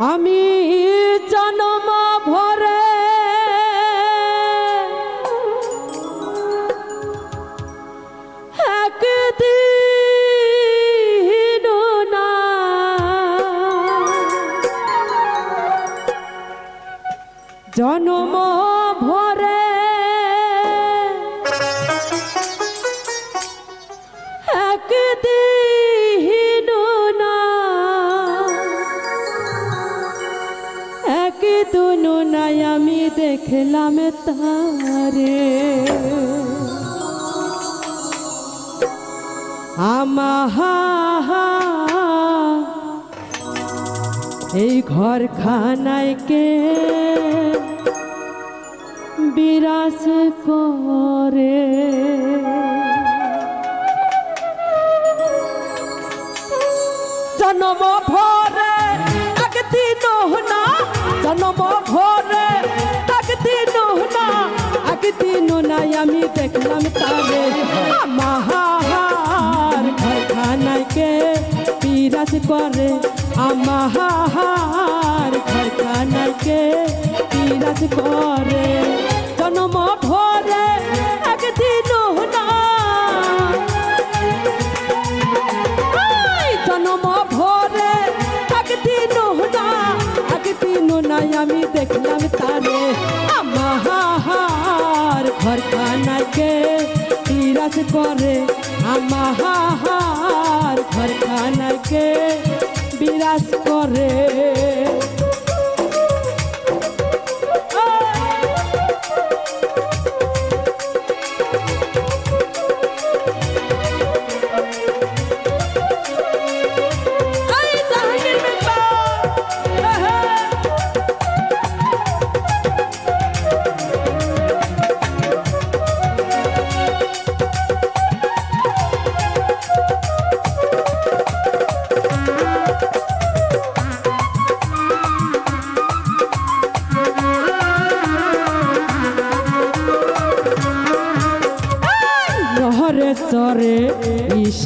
আমি দেখলাম তারে। আমাহা এই ঘর খানায় কে বিরাজ করে? জনম একদিন নাই, আমি দেখলাম তারে। আমার ঘরখানায় কে বিরাজ করে? আমার ঘরখানায় কে বিরাজ করে? জন্ম ভরে আমাহার ঘর খানাকে বিরাজ করে আমার ঘরখানাকে বিরাজ করে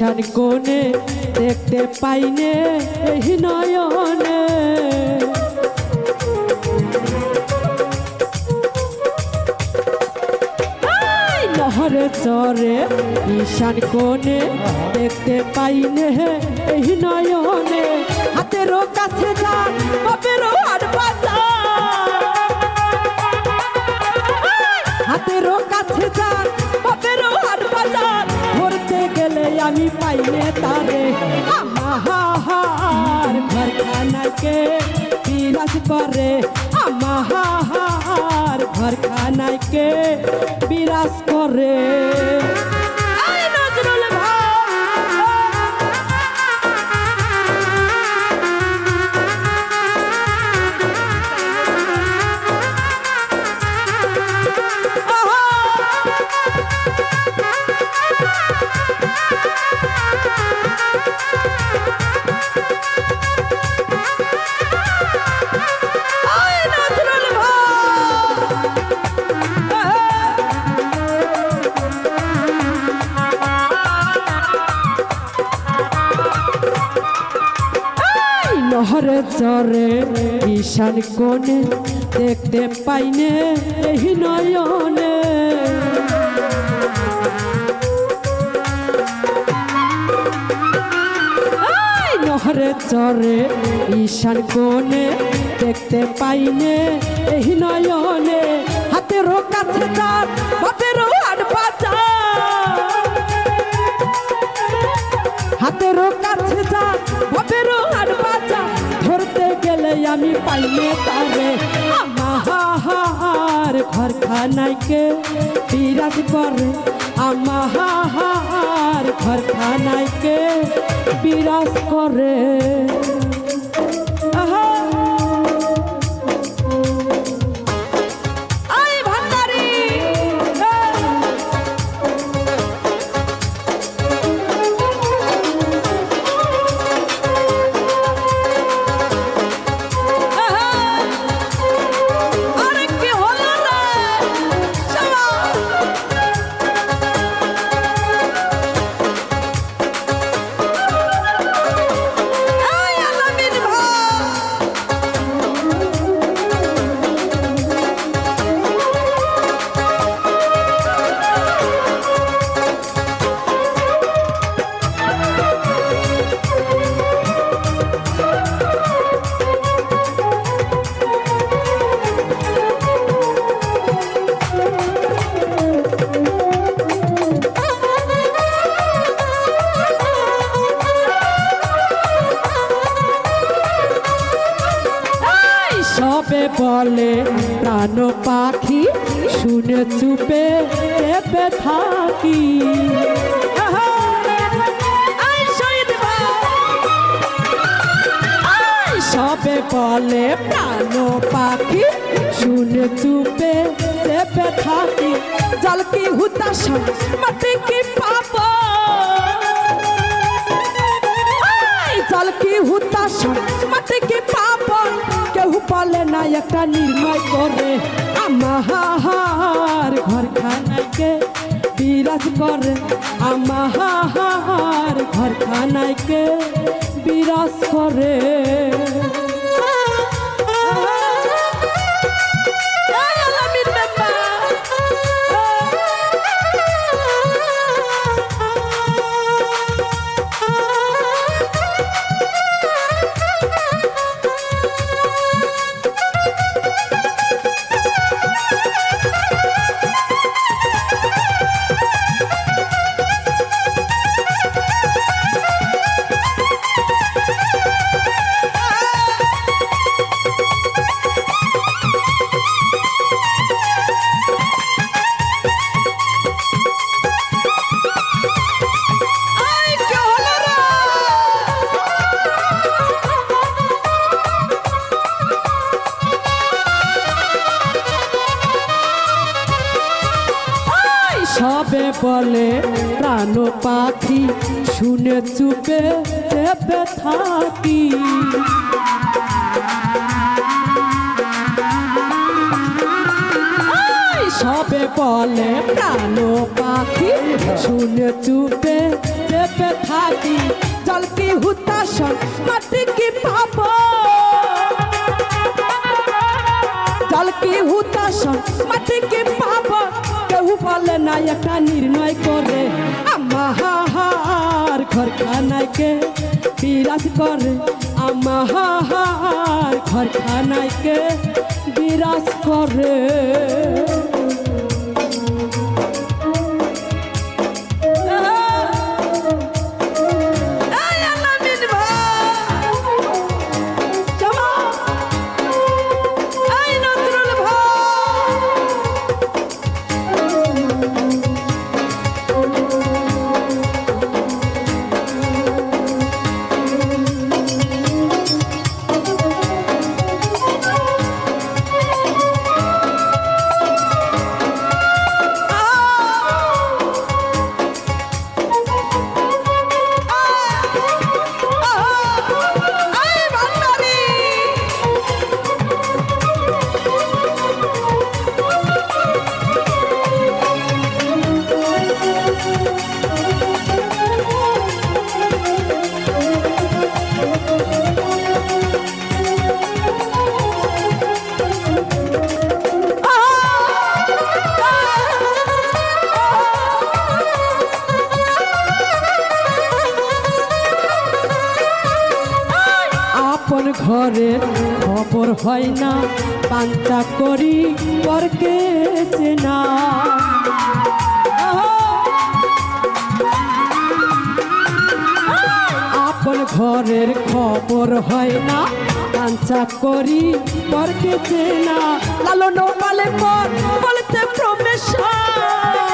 ঈশান কোণে দেখতে পাইনে এই নয়নে। নহরে চরে ঈশান কোণে দেখতে পাইনে এই নয়নে। হাতেরও কাছে যা বাপেরও হাট বাজা আমি পাইলে তারে আমাহার ঘরখানাকে বিরাজ করে আমাহার ঘরখানাকে বিরাজ করে নহরে চরে, ঈশান কোণে দেখতে পাইনে এই নয়নে। নহরে চরে, ঈশান কোণে দেখতে পাইনে এই নয়নে। হাতেরও কাছে যান পাইলে তারে। আমার ঘর খানাইকে বিরাজ করে। আমার ঘর খানাইকে বিরাজ করে। পাখি শুনে চুপে চেপে থাকি। সবে বলে প্রাণ পাখি শুনে চুপে চেপে থাকি। জল কি হুতাশন মাটি কি আই জল কি পাবো বলে না একটা নির্ময় করে। আমার ঘর খানাইকে বিরাজ করে। আমার ঘর খানাইকে বিরাজ করে। সবে বলে প্রাণ পাখি শুনে চুপে চেপে থাকি। সবে বলে প্রাণ পাখি শুনে চুপে চেপে থাকি। জল কি হুতাশন মাটি একটা নির্ণয় করে। আমার ঘরখানাইকে বিরাজ করে। আমার ঘরখানাইকে বিরাজ করে। ঘরের খবর হয় না, পান্তা করি পরকে চেনা। আপন ঘরের খবর হয় না পাঞ্চা করি পরকে চেনা। লালন পালে পর বলতে প্রমেশর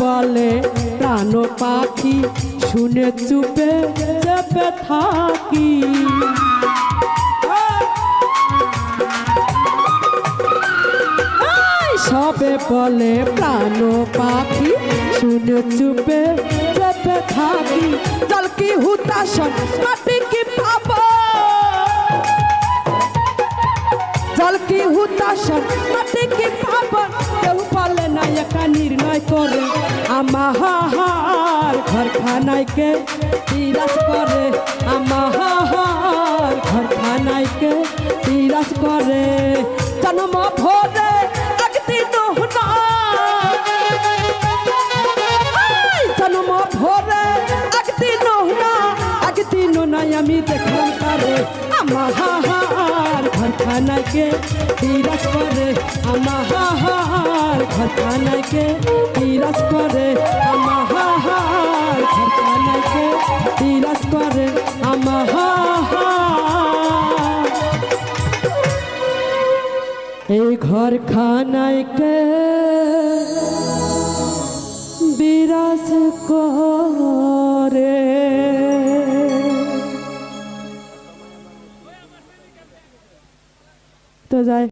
বলে, প্রাণ পাখি, শুনে চুপে চেপে থাকি। সবে বলে, প্রাণ পাখি, শুনে চুপে চেপে থাকি। জল কি হুতাশন মাটি কি পাবো জল কি হুতাশন মাটি কি পাবন কেউ বলে না একা নির্ণয় করে। আমাহার ঘর খানাইকে তিরাস করে। আমাহার ঘর খানাইকে তিরাস করে। জন্ম ভরে জন্ম ভরে একদিন না একদিন নাই আমি দেখলাম তারে। আমাহার ঘর খানাকে তিরাস করে। আমাহার ঘর খানাকে তিরাস করে আমাহার ঘর খানাকে তিরাস করে আমাহার এই ঘর খানাইকে বিরাজ করে? তো যায়